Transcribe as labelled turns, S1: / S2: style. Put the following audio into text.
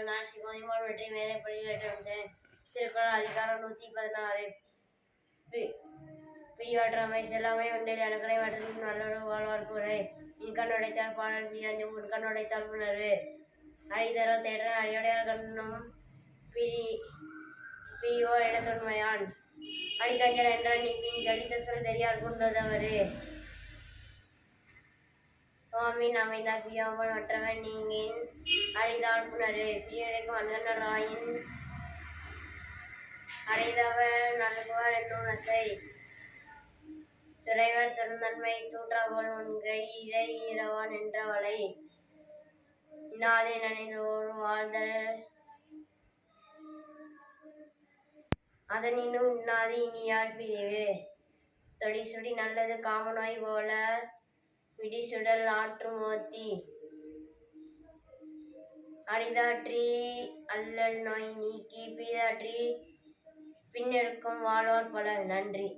S1: நான் ஸ்ரீ வெற்றி மேலே படிவேற்றேன் திருக்குறள் அதிகாரம் நூற்றி பதினாறு பிடிவாற்றாமை செல்லாமை ஒன்றில் அணுக்களை மற்றும் நல்லொரு வாழ்வார்க்கு உரை இன்கண் உடைத்தால் பாடல் பிரியாஞ்சும் உன்கண் உடைத்தால் உணர்வு அழிதரோ தேற்ற அழியுடையார் கண்ணும் பிரி பிரியோ இடத்துண்மையான் அடித்தஞ்சல் என்றால் நீ பின் ஜடித்த சொல் தெரியார் கொண்டதவரு சுவாமின் அமைந்தால் பிரியாமல் மற்றவன். நீங்கின் அழிதால் புணரு பிரியடைக்கும் அண்ணனர் ஆயின் நல்குவார் என்னும் நசை துறைவர் தொழுநன்மை தூற்றாகோல் முன்கை இறை இரவான் என்றவளை இன்னாதே நனிதோர் வாழ்தல். அதனினும் இன்னாது இனியார் பிரிவு. தொடிசுடி நல்லது காமநோய் போல விடிசுடல் ஆற்றும் ஓத்தி அரிதாற்றி அல்லல் நோய் நீக்கி பீதாற்றி பின்னெடுக்கும் வாழோர் பலர் நன்றி.